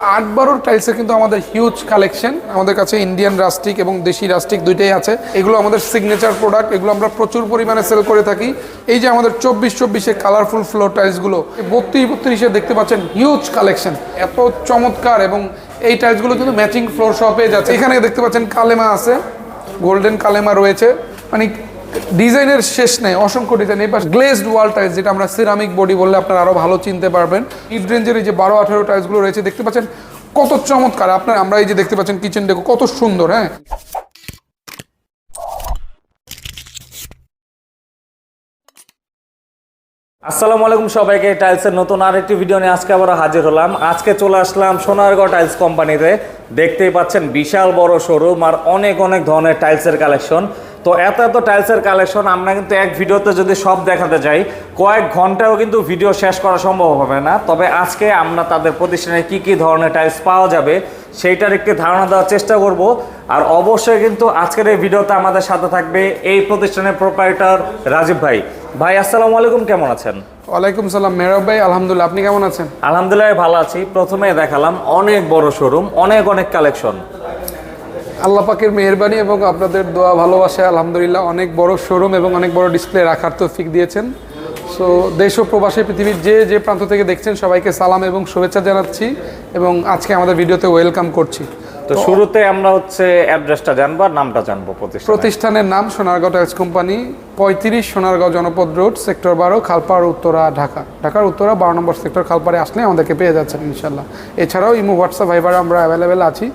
আট বারোর টাইলসে কিন্তু আমাদের হিউজ কালেকশন আমাদের কাছে ইন্ডিয়ান রাস্টিক এবং দেশি রাস্টিক দুইটাই আছে। এগুলো আমাদের সিগনেচার প্রোডাক্ট এগুলো আমরা প্রচুর পরিমাণে সেল করে থাকি। এই যে আমাদের চব্বিশ চব্বিশে কালারফুল ফ্লোর টাইলসগুলো বত্রিশ বত্রিশে দেখতে পাচ্ছেন হিউজ কালেকশন এত চমৎকার এবং এই টাইলসগুলো কিন্তু ম্যাচিং ফ্লোর শপে যাচ্ছে। এখানে দেখতে পাচ্ছেন কালেমা আছে গোল্ডেন কালেমা রয়েছে। মানে ডিজাইনের শেষ নেই, অসংখ্য ডিজাইন। পাশ গ্লেজড ওয়াল টাইলস যেটা আমরা সিরামিক বডি বললে আপনারা আরও ভালো চিনতে পারবেন। মিড রেঞ্জের এই যে বারো আঠারো টাইলসগুলো রয়েছে, দেখতে পাচ্ছেন কত চমৎকার। আপনার, আমরা এই যে দেখতে পাচ্ছেন কিচেন ডেকো কত সুন্দর হ্যাঁ? আসসালামু আলাইকুম সবাইকে টাইলসের নতুন আরেকটি ভিডিও নিয়ে আজকে আবার হাজির হলাম। আজকে চলে আসলাম সোনারগড় টাইলস কোম্পানিতে দেখতেই পাচ্ছেন বিশাল বড় শোরুম আর অনেক অনেক ধরনের টাইলসের কালেকশন তো এত এত টাইলসের কালেকশন আমরা কিন্তু এক ভিডিওতে যদি সব দেখাতে যাই কয়েক ঘন্টাও কিন্তু ভিডিও শেষ করা সম্ভব হবে না। তবে আজকে আমরা তাদের প্রতিষ্ঠানে কি কি ধরনের টাইলস পাওয়া যাবে সেইটার একটি ধারণা দেওয়ার চেষ্টা করব। আর অবশ্যই কিন্তু আজকের এই ভিডিওতে আমাদের সাথে থাকবে এই প্রতিষ্ঠানের প্রোপাইটার রাজীব ভাই। ভাই আসসালামু আলাইকুম কেমন আছেন? ওয়ালাইকুম সালাম মেহরাব ভাই আলহামদুলিল্লাহ আপনি কেমন আছেন? আলহামদুলিল্লাহ ভালো আছি। প্রথমে দেখালাম অনেক বড় শোরুম অনেক অনেক কালেকশন আল্লাহ পাকের মেহরবানি এবং আপনাদের দোয়া ভালোবাসা আলহামদুলিল্লাহ অনেক বড় শোরুম এবং অনেক বড় ডিসপ্লে রাখার তৌফিক দিয়েছেন। সো দেশ ও প্রবাসী পৃথিবীর যে যে প্রান্ত থেকে দেখছেন সবাইকে সালাম এবং শুভেচ্ছা জানাচ্ছি এবং আজকে আমাদের ভিডিওতে ওয়েলকাম করছি। তো শুরুতে আমরা হচ্ছে অ্যাড্রেসটা জানব আর নামটা জানব প্রতিষ্ঠান। প্রতিষ্ঠানের নাম সোনারগাঁও টাইলস কোম্পানি পঁয়ত্রিশ সোনারগাঁও জনপদ রোড সেক্টর বারো খালপাড় উত্তরা ঢাকা। ঢাকার উত্তরা বারো নম্বর সেক্টর খালপাড়ে আসলে আমাদেরকে পেয়ে যাচ্ছেন ইনশাল্লাহ এছাড়াও ইমো হোয়াটসঅ্যাপ ভাইবার আমরা অ্যাভেলেবেল আছি।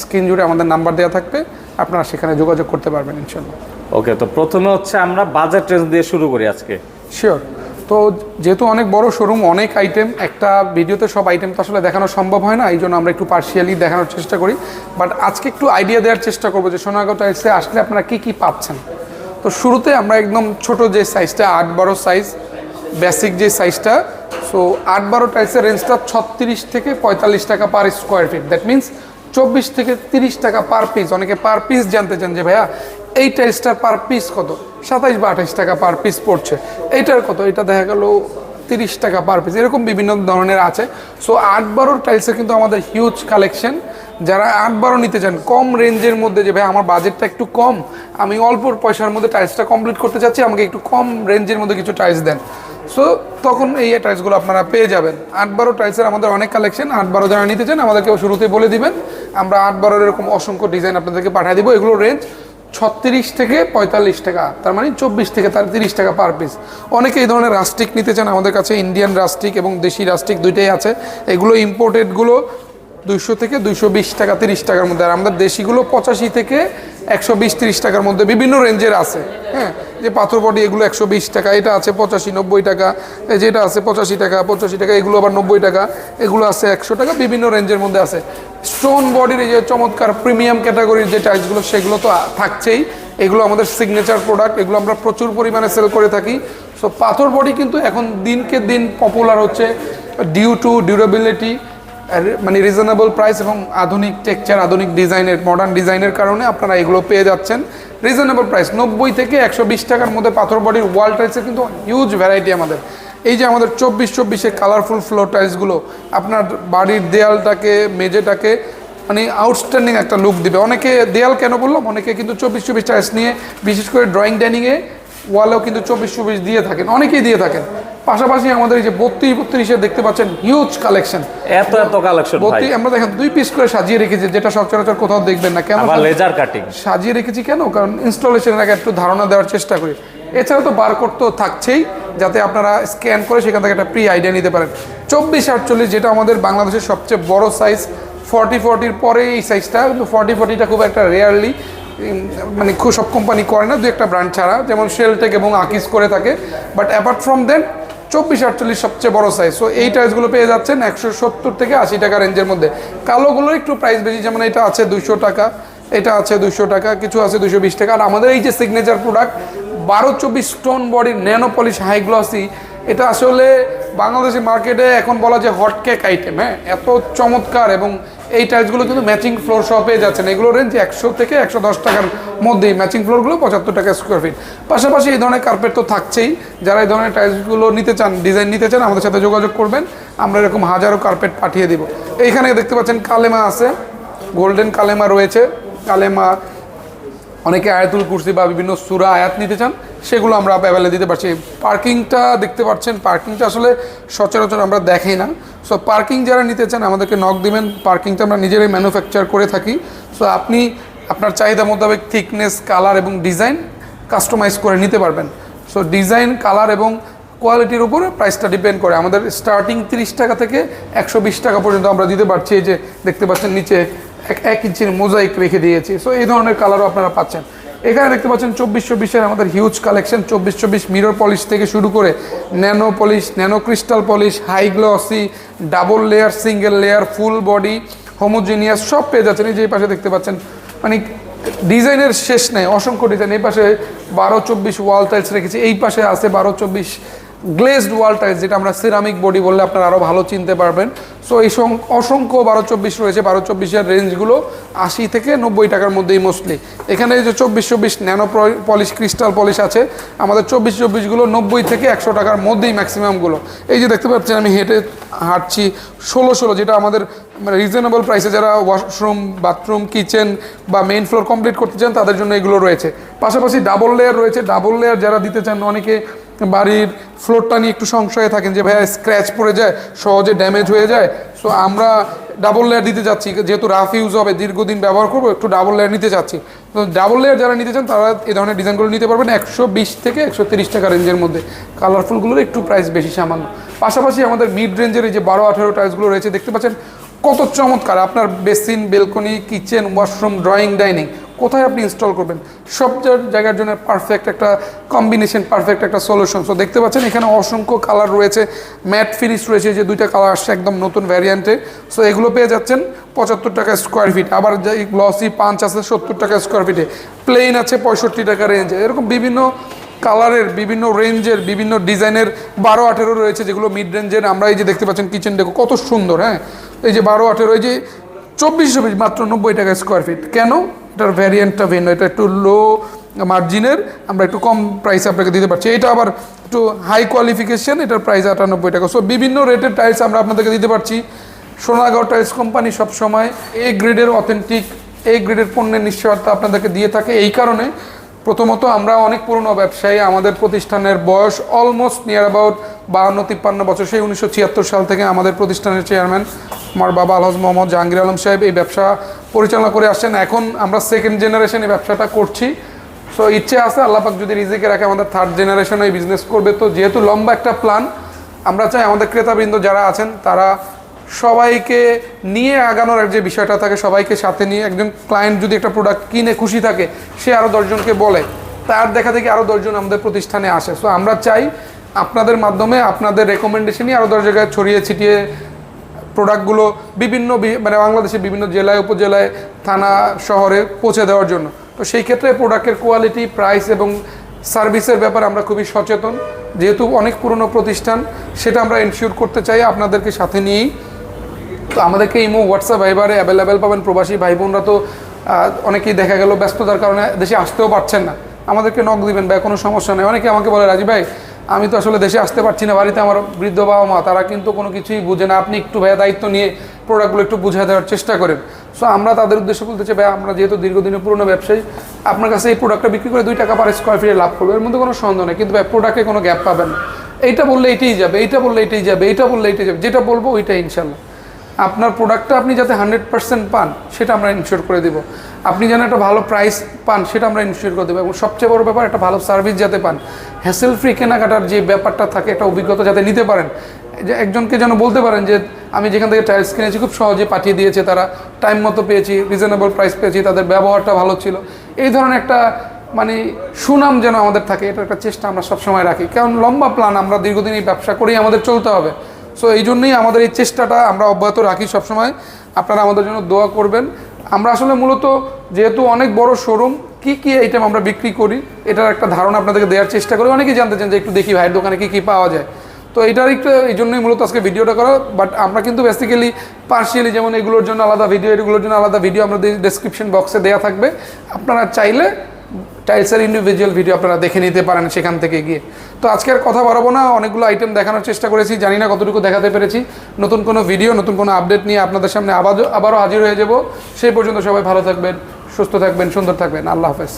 স্ক্রিন জুড়ে আমাদের নাম্বার দেওয়া থাকবে আপনারা সেখানে যোগাযোগ করতে পারবেন ইনশাল্লাহ। ওকে তো প্রথমে হচ্ছে আমরা বাজেট রেঞ্জ দিয়ে শুরু করি আজকে। শিওর তো যেহেতু অনেক বড় শোরুম অনেক আইটেম একটা ভিডিওতে সব আইটেম তো আসলে দেখানো সম্ভব হয় না এই জন্য আমরা একটু পার্শিয়ালি দেখানোর চেষ্টা করি। বাট আজকে একটু আইডিয়া দেওয়ার চেষ্টা করব যে সোনাগত টাইলসে আসলে আপনারা কী কী পাচ্ছেন। তো শুরুতে আমরা একদম ছোট যে সাইজটা আট বারো সাইজ বেসিক যে সাইজটা সো আট বারো টাইলসের রেঞ্জটা ছত্রিশ থেকে পঁয়তাল্লিশ টাকা per square feet that means চব্বিশ থেকে তিরিশ টাকা পার পিস অনেকে পার পিস জানতে চান যে ভাইয়া এই টাইলসটার পার পিস কত? সাতাইশ বা আঠাইশ টাকা পার পিস পড়ছে। এইটার কত? এটা দেখা গেল তিরিশ টাকা পার পিস এরকম বিভিন্ন ধরনের আছে। সো আট বারোর টাইলসে কিন্তু আমাদের হিউজ কালেকশন যারা আট বারো নিতে চান, কম রেঞ্জের মধ্যে যে ভাই আমার বাজেটটা একটু কম, আমি অল্প পয়সার মধ্যে টাইলসটা কমপ্লিট করতে চাচ্ছি, আমাকে একটু কম রেঞ্জের মধ্যে কিছু টাইলস দেন। সো তখন এই টাইলসগুলো আপনারা পেয়ে যাবেন। আট বারো টাইলসের আমাদের অনেক কালেকশন আট বারো যারা নিতে চান আমাদেরকে শুরুতে বলে দিবেন। আমরা আট বারো এরকম অসংখ্য ডিজাইন আপনাদেরকে পাঠিয়ে দিব। এগুলো রেঞ্জ ছত্রিশ থেকে পঁয়তাল্লিশ টাকা, তার মানে চব্বিশ থেকে তার তিরিশ টাকা পার পিস অনেকে এই ধরনের রাস্টিক নিতে চান, আমাদের কাছে ইন্ডিয়ান রাস্টিক এবং দেশি রাস্টিক দুইটাই আছে। এগুলো ইম্পোর্টেডগুলো দুইশো থেকে দুইশো বিশ টাকা, তিরিশ টাকার মধ্যে। আর আমাদের দেশিগুলো পঁচাশি থেকে একশো বিশ, তিরিশ টাকার মধ্যে বিভিন্ন রেঞ্জের আছে। হ্যাঁ যে পাথর বডি এগুলো একশো বিশ টাকা, এটা আছে পঁচাশি, নব্বই টাকা। যেটা আছে পঁচাশি টাকা পঁচাশি টাকা, এগুলো আবার নব্বই টাকা। এগুলো আছে একশো টাকা, বিভিন্ন রেঞ্জের মধ্যে আছে। স্টোন বডির এই যে চমৎকার প্রিমিয়াম ক্যাটাগরির যে টাইলসগুলো, সেগুলো তো থাকছেই। এগুলো আমাদের সিগনেচার প্রোডাক্ট এগুলো আমরা প্রচুর পরিমাণে সেল করে থাকি। সো পাথর বডি কিন্তু এখন দিনকে দিন পপুলার হচ্ছে। ডিউ টু ডিউরেবিলিটি মানে রিজনেবল প্রাইস এবং আধুনিক টেকচার আধুনিক ডিজাইনের মডার্ন ডিজাইনের কারণে আপনারা এগুলো পেয়ে যাচ্ছেন। রিজনেবল প্রাইস নব্বই থেকে একশো বিশ টাকার মধ্যে পাথর বডির ওয়াল টাইলসের কিন্তু হিউজ ভ্যারাইটি আমাদের। এই যে আমাদের চব্বিশ চব্বিশে কালারফুল ফ্লোর টাইলসগুলো আপনার বাড়ির দেয়ালটাকে, মেঝেটাকে মানে আউটস্ট্যান্ডিং একটা লুক দিবে। অনেকে দেয়াল কেন বললাম? অনেকে কিন্তু চব্বিশ চব্বিশ টাইলস নিয়ে, বিশেষ করে ড্রয়িং ডাইনিংয়ে ওয়ালেও কিন্তু চব্বিশ চব্বিশ দিয়ে থাকেন। অনেকেই দিয়ে থাকেন। পাশাপাশি আমাদের এই যে বত্রিশ বত্রিশে দেখতে পাচ্ছেন হিউজ কালেকশন এত এত কালেকশন বত্রিশ আমরা দেখেন দুই পিস করে সাজিয়ে রেখেছি যেটা সচরাচর কোথাও দেখবেন না। কেন? লেজার কাটিং সাজিয়ে রেখেছি কেন? কারণ ইনস্টলেশনের আগে একটু ধারণা দেওয়ার চেষ্টা করি। এছাড়া তো বারকোড তো থাকছেই যাতে আপনারা স্ক্যান করে সেখান থেকে একটা প্রি আইডিয়া নিতে পারেন। চব্বিশ আটচল্লিশ যেটা আমাদের বাংলাদেশের সবচেয়ে বড় সাইজ ফর্টি ফর্টির পরে এই সাইজটা কিন্তু ফর্টি ফর্টিটা খুব একটা রেয়ারলি মানে খুব সব কোম্পানি করে না দু একটা ব্র্যান্ড ছাড়া। যেমন শেলটেক এবং আকিস করে থাকে। বাট অ্যাপার্ট ফ্রম দেন চব্বিশ আটচল্লিশ সবচেয়ে বড় সাইজ সো এই টাইসগুলো পেয়ে যাচ্ছেন একশো সত্তর থেকে আশি টাকা রেঞ্জের মধ্যে। কালোগুলোর একটু প্রাইস বেশি, যেমন এটা আছে দুশো টাকা, এটা আছে দুশো টাকা, কিছু আছে দুশো বিশ টাকা। আর আমাদের এই যে সিগনেচার প্রোডাক্ট বারো চব্বিশ স্টোন বডির ন্যানোপলিশ হাই গ্লসি এটা আসলে বাংলাদেশি মার্কেটে এখন বলা যে হট কেক আইটেম হ্যাঁ? এত চমৎকার এবং এই টাইলসগুলো কিন্তু ম্যাচিং ফ্লোর শপে যাচ্ছেন। এগুলো রেঞ্জ একশো থেকে একশো দশ টাকার মধ্যেই ম্যাচিং ফ্লোরগুলো পঁচাত্তর টাকা স্কোয়ার ফিট পাশাপাশি এই ধরনের কার্পেট তো থাকছেই। যারা এই ধরনের টাইলসগুলো নিতে চান ডিজাইন নিতে চান, আমাদের সাথে যোগাযোগ করবেন। আমরা এরকম হাজারো কার্পেট পাঠিয়ে দিব। এইখানে দেখতে পাচ্ছেন কালেমা আছে। গোল্ডেন কালেমা রয়েছে। কালেমা অনেকে আয়াতুল কুরসি বা বিভিন্ন সুরা, আয়াত নিতে চান, সেগুলো আমরা অ্যাভেলে দিতে পারছি। পার্কিংটা দেখতে পাচ্ছেন, পার্কিংটা আসলে সচরাচর আমরা দেখি না। সো পার্কিং যারা নিতে চান, আমাদেরকে নক দিবেন। পার্কিংটা আমরা নিজেরাই ম্যানুফ্যাকচার করে থাকি। সো আপনি আপনার চাহিদা মোতাবেক থিকনেস কালার এবং ডিজাইন কাস্টমাইজ করে নিতে পারবেন। সো ডিজাইন কালার এবং কোয়ালিটির উপরে প্রাইসটা ডিপেন্ড করে। আমাদের স্টার্টিং তিরিশ টাকা থেকে একশো বিশ টাকা পর্যন্ত আমরা দিতে পারছি। এই যে দেখতে পাচ্ছেন নিচে এক ইঞ্চির মোজাইক রেখে দিয়েছি। সো এই ধরনের কালারও আপনারা পাচ্ছেন। এখানে দেখতে পাচ্ছেন চব্বিশ চব্বিশের আমাদের হিউজ কালেকশন চব্বিশ চব্বিশ মিরর পলিশ থেকে শুরু করে nano polish nano crystal polish high glossy double layer single layer full body homogeneous সব পেয়ে যাচ্ছেন। এই যে পাশে দেখতে পাচ্ছেন মানে ডিজাইনের শেষ নেই, অসংখ্য ডিজাইন। এই পাশে বারো চব্বিশ ওয়াল টাইলস রেখেছি। এই পাশে আছে বারো চব্বিশ গ্লেজড ওয়াল টাইলস যেটা আমরা সিরামিক বডি বললে আপনারা আরও ভালো চিনতে পারবেন। সো এই অসংখ্য বারো চব্বিশ রয়েছে, বারো চব্বিশের রেঞ্জগুলো আশি থেকে নব্বই টাকার মধ্যেই মোস্টলি এখানে যে চব্বিশ চব্বিশ ন্যানো পলিশ ক্রিস্টাল পলিশ আছে, আমাদের চব্বিশ চব্বিশগুলো নব্বই থেকে একশো টাকার মধ্যেই ম্যাক্সিমামগুলো এই যে দেখতে পাচ্ছেন, আমি হেঁটে হাঁটছি ষোলো ষোলো, যেটা আমাদের রিজনেবল প্রাইসে যারা ওয়াশরুম বাথরুম কিচেন বা মেইন ফ্লোর কমপ্লিট করতে চান, তাদের জন্য এগুলো রয়েছে। পাশাপাশি ডাবল লেয়ার রয়েছে। ডাবল লেয়ার যারা দিতে চান, অনেকে বাড়ির ফ্লোরটা নিয়ে একটু সংশয়ে থাকেন যে ভাইয়া স্ক্র্যাচ পড়ে যায়, সহজে ড্যামেজ হয়ে যায়। সো আমরা ডাবল লেয়ার দিতে যাচ্ছি, যেহেতু রাফ ইউজ হবে, দীর্ঘদিন ব্যবহার করব, একটু ডাবল লেয়ার নিতে চাচ্ছি। তো ডাবল লেয়ার যারা নিতে চান, তারা এই ধরনের ডিজাইনগুলো নিতে পারবেন একশো বিশ থেকে একশো তিরিশ টাকা রেঞ্জের মধ্যে। কালারফুলগুলোর একটু প্রাইস বেশি সামান্য। পাশাপাশি আমাদের মিড রেঞ্জের এই যে বারো আঠেরো টাইলসগুলো রয়েছে, দেখতে পাচ্ছেন, কত চমৎকার। আপনার basin balcony kitchen washroom drawing dining কোথায় আপনি ইনস্টল করবেন? সব জায়গার জন্য পারফেক্ট একটা কম্বিনেশন পারফেক্ট একটা সলিউশন সো দেখতে পাচ্ছেন এখানে অসংখ্য কালার রয়েছে। ম্যাট ফিনিশ রয়েছে যে দুইটা কালার আসছে একদম নতুন ভ্যারিয়েন্টে সো এগুলো পেয়ে যাচ্ছেন পঁচাত্তর টাকা স্কোয়ার ফিট আবার যে গ্লসি পাঞ্চ আছে সত্তর টাকা স্কোয়ার ফিটে প্লেন আছে পঁয়ষট্টি টাকা রেঞ্জে এরকম বিভিন্ন কালারের বিভিন্ন রেঞ্জের বিভিন্ন ডিজাইনের বারো, আঠেরো রয়েছে যেগুলো মিড রেঞ্জের আমরা এই যে দেখতে পাচ্ছেন কিচেন ডেকো কত সুন্দর হ্যাঁ? এই যে বারো, আঠেরো, এই যে চব্বিশ চব্বিশ মাত্র নব্বই টাকা স্কোয়ার ফিট কেন? এটার ভ্যারিয়েন্টটা ভিন্ন, এটা একটু লো মার্জিনের আমরা একটু কম প্রাইসে আপনাকে দিতে পারছি। এটা আবার একটু হাই কোয়ালিফিকেশন এটার প্রাইস আটানব্বই টাকা। সো বিভিন্ন রেটের টাইলস আমরা আপনাদেরকে দিতে পারছি। সোনাগাঁও টাইলস কোম্পানি সবসময় এ গ্রেডের অথেন্টিক এই গ্রেডের পণ্যের নিশ্চয়তা আপনাদেরকে দিয়ে থাকে। এই কারণে প্রথমত আমরা অনেক পুরনো ব্যবসায়ী, আমাদের প্রতিষ্ঠানের বয়স অলমোস্ট নিয়ার অ্যাবাউট বাহান্ন, তিপ্পান্ন বছর, সেই উনিশশো ছিয়াত্তর সাল থেকে আমাদের প্রতিষ্ঠানের চেয়ারম্যান আমার বাবা আলহাজ মোহাম্মদ জাহাঙ্গীর আলম সাহেব এই ব্যবসা পরিচালনা করে আসছেন। এখন আমরা সেকেন্ড জেনারেশন এই ব্যবসাটা করছি। সো ইচ্ছে আছে আল্লাপাক যদি রিজিকে রাখে, আমাদের থার্ড জেনারেশন এই বিজনেস করবে। তো, যেহেতু লম্বা একটা প্ল্যান আমরা চাই আমাদের ক্রেতাবৃন্দ যারা আছেন, তারা সবাইকে নিয়ে আগানোর যে বিষয়টা থাকে, সবাইকে সাথে নিয়ে একজন ক্লায়েন্ট যদি একটা প্রোডাক্ট কিনে খুশি থাকে, সে আরও দশজনকে বলে, তার দেখা থেকে আরও দশজন আমাদের প্রতিষ্ঠানে আসে। সো আমরা চাই আপনাদের মাধ্যমে আপনাদের রেকমেন্ডেশনই আরও দশ জায়গায় ছড়িয়ে ছিটিয়ে প্রোডাক্টগুলো বিভিন্ন মানে বাংলাদেশের বিভিন্ন জেলায়, উপজেলায়, থানা, শহরে পৌঁছে দেওয়ার জন্য। তো সেই ক্ষেত্রে প্রোডাক্টের কোয়ালিটি প্রাইস এবং সার্ভিসের ব্যাপারে আমরা খুবই সচেতন। যেহেতু অনেক পুরনো প্রতিষ্ঠান, সেটা আমরা এনশিওর করতে চাই আপনাদেরকে সাথে নিয়েই। তো আমাদেরকে ইমো হোয়াটসঅ্যাপ ভাইবারে অ্যাভেলেবেল পাবেন। প্রবাসী ভাই বোনরা তো অনেকেই দেখা গেল ব্যস্ততার কারণে দেশে আসতেও পারছেন না। আমাদেরকে নক দিবেন বা কোনো সমস্যা নেই। অনেকে আমাকে বলে রাজি ভাই আমি তো আসলে দেশে আসতে পারছি না, বাড়িতে আমার বৃদ্ধ বাবা মা, তারা কিন্তু কোনো কিছুই বুঝে না। আপনি একটু ভাইয়া দায়িত্ব নিয়ে প্রোডাক্টগুলো একটু বুঝে দেওয়ার চেষ্টা করেন। সো আমরা তাদের উদ্দেশ্যে বলতে চাই ভাই আমরা যেহেতু দীর্ঘদিনের পুরনো ব্যবসায়ী, আপনার কাছে এই প্রোডাক্টটা বিক্রি করে দুই টাকা পার স্কোয়ার ফিটে লাভ করবে, এর মধ্যে কোনো সন্দেহ নেই। কিন্তু ভাই প্রোডাক্টে কোনো গ্যাপ পাবেন না। এইটা বললে এটাই যাবে, এইটা বললে এটাই যাবে, এইটা বললে এটাই যাবে, যেটা বলব ওইটাই ইনশাল্লাহ আপনার প্রোডাক্টটা আপনি যাতে হান্ড্রেড পার্সেন্ট পান, সেটা আমরা ইনশিওর করে দেবো। আপনি যেন একটা ভালো প্রাইস পান, সেটা আমরা ইনশিওর করে দেবো। এবং সবচেয়ে বড় ব্যাপার, একটা ভালো সার্ভিস যাতে পান। হ্যাসেল ফ্রি কেনাকাটার যে ব্যাপারটা থাকে, একটা অভিজ্ঞতা যাতে নিতে পারেন। যে একজনকে যেন বলতে পারেন যে, আমি যেখান থেকে টাইলস কিনেছি, খুব সহজে পাঠিয়ে দিয়েছে তারা। টাইম মতো পেয়েছি রিজনেবল প্রাইস পেয়েছি, তাদের ব্যবহারটা ভালো ছিল। এই ধরনের একটা মানে সুনাম যেন আমাদের থাকে এটা একটা চেষ্টা আমরা সবসময় রাখি। কারণ লম্বা প্ল্যান আমরা দীর্ঘদিন এই ব্যবসা করেই আমাদের চলতে হবে। সো এই জন্যই আমাদের এই চেষ্টাটা আমরা অব্যাহত রাখি সবসময়। আপনারা আমাদের জন্য দোয়া করবেন। আমরা আসলে মূলত যেহেতু অনেক বড় শোরুম কি কি আইটেম আমরা বিক্রি করি, এটার একটা ধারণা আপনাদেরকে দেওয়ার চেষ্টা করি। অনেকেই জানতে চান যে একটু দেখি ভাইয়ের দোকানে কী কী পাওয়া যায়। তো এটার একটু, এই জন্যই মূলত আজকে ভিডিওটা করা বাট আমরা কিন্তু বেসিক্যালি পার্সিয়ালি যেমন এগুলোর জন্য আলাদা ভিডিও এগুলোর জন্য আলাদা ভিডিও আমাদের ডেসক্রিপশন বক্সে দেওয়া থাকবে। আপনারা চাইলে টাইলসের ইন্ডিভিজুয়াল ভিডিও আপনারা দেখে নিতে পারেন সেখান থেকে গিয়ে। তো আজকে আর কথা বাড়াবো না, অনেকগুলো আইটেম দেখানোর চেষ্টা করেছি, জানি না কতটুকু দেখাতে পেরেছি। নতুন কোনো ভিডিও নতুন কোনো আপডেট নিয়ে আপনাদের সামনে আবার আবারও হাজির হয়ে যাব। সেই পর্যন্ত সবাই ভালো থাকবেন, সুস্থ থাকবেন, সুন্দর থাকবেন। আল্লাহ হাফেজ।